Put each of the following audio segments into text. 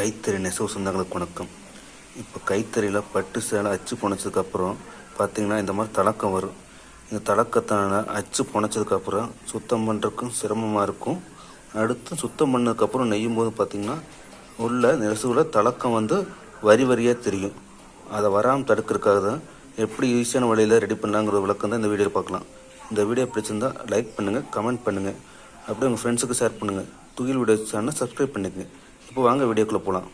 கைத்தறி நெசவு சொந்தங்களுக்கு வணக்கம். இப்போ கைத்தறியில் பட்டு சேலை அச்சு புனைச்சதுக்கப்புறம் பார்த்திங்கன்னா இந்த மாதிரி தலக்கம் வரும். இந்த தலக்கத்தான அச்சு புனைச்சதுக்கப்புறம் சுத்தம் பண்ணுறதுக்கும் சிரமமாக இருக்கும். அடுத்து சுத்தம் பண்ணதுக்கப்புறம் நெய்யும் போது பார்த்தீங்கன்னா உள்ள நெசவில் தலக்கம் வந்து வரி வரியாக தெரியும். அதை வராமல் தடுக்கிறதுக்காக தான் எப்படி ஈஸியான வழியில் ரெடி பண்ணலாங்கிற விளக்கம் தான் இந்த வீடியோ பார்க்கலாம். இந்த வீடியோ பிடிச்சிருந்தா லைக் பண்ணுங்கள் கமெண்ட் பண்ணுங்கள் அப்படியே உங்கள் ஃப்ரெண்ட்ஸுக்கு ஷேர் பண்ணுங்கள் துகில் வீடியோ சேனல் சப்ஸ்கிரைப் பண்ணிக்கங்க. இப்போ வாங்க வீடியோக்குள்ளே போகலாம்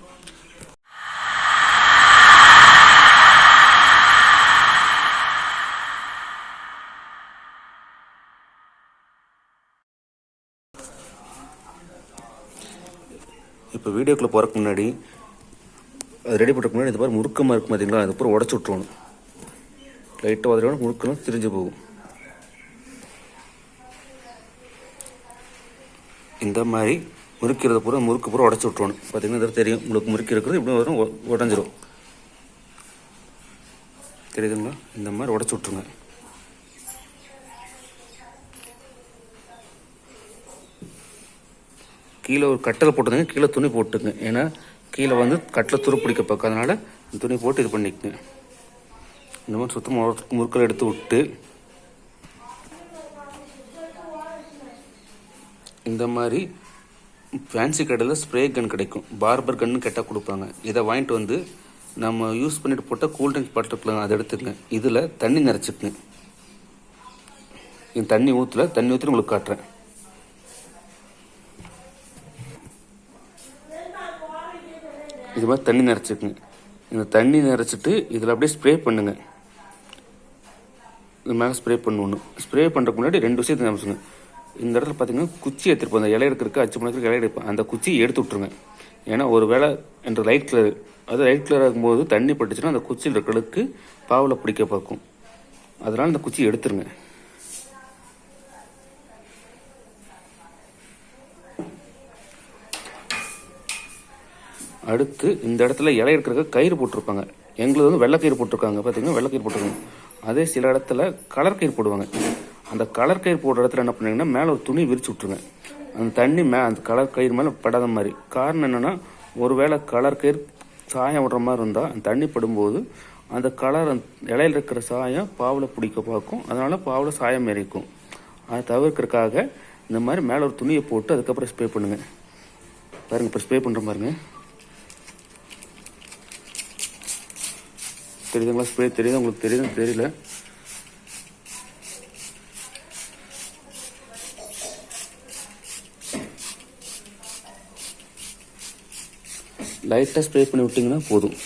இப்போ வீடியோக்குள்ளே போகிறதுக்கு முன்னாடி அது ரெடி பண்ணுறதுக்கு முன்னாடி இந்த மாதிரி முறுக்கமாக இருக்கும் பார்த்தீங்களா அது உடச்சி விட்ருவோம் லைட்டாக உதறோட முறுக்கெல்லாம் திரிஞ்சு போகும். இந்த மாதிரி முறுக்கிறத பூரா முறுக்கு பூரா உடச்சி விட்ருவோம் பார்த்தீங்கன்னா தெரியும் உங்களுக்கு முறுக்கி இருக்கிறது இப்படி வரும் உடஞ்சிரும். தெரியுதுங்களா? இந்த மாதிரி உடச்சி விட்ருங்க கீழே ஒரு கட்டலை போட்டுதுங்க கீழே துணி போட்டுங்க. ஏன்னா கீழே வந்து கட்டில் துரு பிடிக்க பார்க்க அதனால் இந்த துணி போட்டு இது பண்ணிக்கங்க. இந்த மாதிரி சுத்தமாக முறுக்கள் எடுத்து விட்டு இந்த மாதிரி ஃபேன்சி கடையில் ஸ்ப்ரே கன் கிடைக்கும். பார்பர் கன்னு கேட்டால் கொடுப்பாங்க. இதை வாங்கிட்டு வந்து நம்ம யூஸ் பண்ணிட்டு போட்டால் கூல்ட்ரிங்க்ஸ் பாட்டில் அதை எடுத்துக்கங்க இதில் தண்ணி நிறச்சிக்கங்க இந்த தண்ணி ஊற்றல தண்ணி ஊற்றி உங்களுக்கு காட்டுறேன். இது மாதிரி தண்ணி நிறச்சிக்கங்க இந்த தண்ணி நிறச்சிட்டு இதில் அப்படியே ஸ்ப்ரே பண்ணுங்க. இது மேலே ஸ்ப்ரே பண்ணணும். ஸ்ப்ரே பண்ணுறதுக்கு முன்னாடி ரெண்டு விஷயத்தை நினைச்சுங்க இந்த இடத்துல பார்த்தீங்கன்னா குச்சி எடுத்துருப்போம் அந்த இலை எடுக்கிறதுக்கு அச்சு பண்ணதுக்கு இலை எடுப்போம் அந்த குச்சியை எடுத்து விட்ருங்க ஏன்னா ஒரு வேளை என்ற லைட் கலர் அது லைட் கலர் ஆகும்போது தண்ணி பட்டுச்சுன்னா அந்த குச்சியில் இருக்கிறதுக்கு பாவில் பிடிக்க பார்க்கும். அதனால் அந்த குச்சியை எடுத்துருங்க. அடுத்து இந்த இடத்துல இலை இருக்கிறதுக்கு கயிறு போட்டிருப்பாங்க. எங்களுக்கு வந்து வெள்ளை கயிறு போட்டிருக்காங்க. பார்த்தீங்கன்னா வெள்ளை கயிறு போட்டிருக்காங்க. அதே சில இடத்துல கலர் கயிறு போடுவாங்க. அந்த கலர் கயிறு போடுற இடத்துல என்ன பண்ணீங்கன்னா மேலே ஒரு துணி விரிச்சு விட்ருங்க அந்த தண்ணி மே அந்த கலர் கயிறு மேலே படாத மாதிரி. காரணம் என்னென்னா ஒருவேளை கலர் கயிறு சாயம் விடுற மாதிரி இருந்தால் அந்த தண்ணி படும்போது அந்த கலர் அந்த இலையில இருக்கிற சாயம் பாவில் பிடிக்க பார்க்கும். அதனால் பாவில் சாயம் எரிக்கும். அதை தவிர்க்கிறதுக்காக இந்த மாதிரி மேலே ஒரு துணியை போட்டு அதுக்கப்புறம் ஸ்ப்ரே பண்ணுங்கள் பாருங்கள் இப்போ ஸ்ப்ரே பண்ணுற பாருங்க. தெரியுதுங்களா? ஸ்ப்ரே தெரியுது? உங்களுக்கு தெரியுதுன்னு தெரியல. லைட்டாக ஸ்ப்ரே பண்ணி விட்டிங்கன்னா போதும்.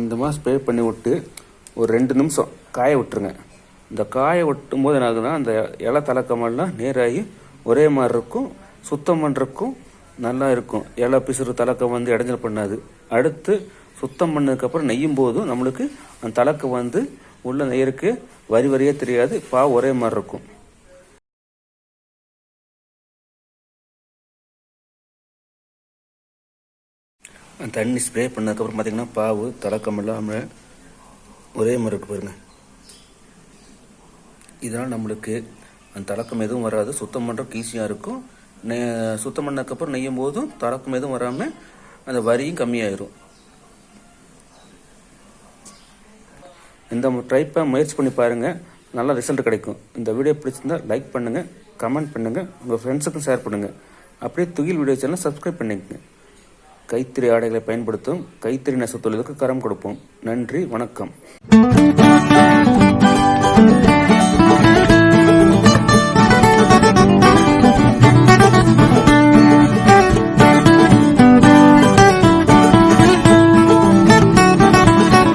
இந்த மாதிரி ஸ்ப்ரே பண்ணி விட்டு ஒரு ரெண்டு நிமிஷம் காய விட்டுருங்க. இந்த காய ஒட்டும் போது என்ன ஆகுதுன்னா அந்த இலை தலக்கமெல்லாம் நேராகி ஒரே மாதிரி இருக்கும் சுத்தம் பண்ணுறக்கும் நல்லா இருக்கும். இலை பிசுறு தலக்கம் வந்து இடைஞ்சல் பண்ணாது. அடுத்து சுத்தம் பண்ணதுக்கப்புறம் நெய்யும் போதும் நம்மளுக்கு அந்த தலக்கம் வந்து உள்ள நெய்யருக்கு வரி வரியே தெரியாது பா ஒரே மாதிரி இருக்கும். அந்த தண்ணி ஸ்ப்ரே பண்ணதுக்கப்புறம் பார்த்தீங்கன்னா பாவு தலக்கம் இல்லாமல் ஒரே மாதிரி இருக்கு பாருங்கள் இதனால் நம்மளுக்கு அந்த தலக்கம் எதுவும் வராது. சுத்தம் பண்ணுறதுக்கு ஈஸியாக இருக்கும். நெ சுத்தம் பண்ணதுக்கப்புறம் நெய்யும் போதும் தலக்கம் எதுவும் வராமல் அந்த வரியும் கம்மியாயிரும். இந்த ட்ரைப்பை முயற்சி பண்ணி பாருங்கள் நல்ல ரிசல்ட் கிடைக்கும். இந்த வீடியோ பிடிச்சிருந்தா லைக் பண்ணுங்கள் கமெண்ட் பண்ணுங்கள் உங்கள் ஃப்ரெண்ட்ஸுக்கும் ஷேர் பண்ணுங்கள் அப்படியே துகில் வீடியோ சேனல் சப்ஸ்கிரைப் பண்ணிக்கங்க. கைத்திரி ஆடைகளை பயன்படுத்தும் கைத்திரி நெசத்தொழிலுக்கு கரம் கொடுப்போம். நன்றி வணக்கம்.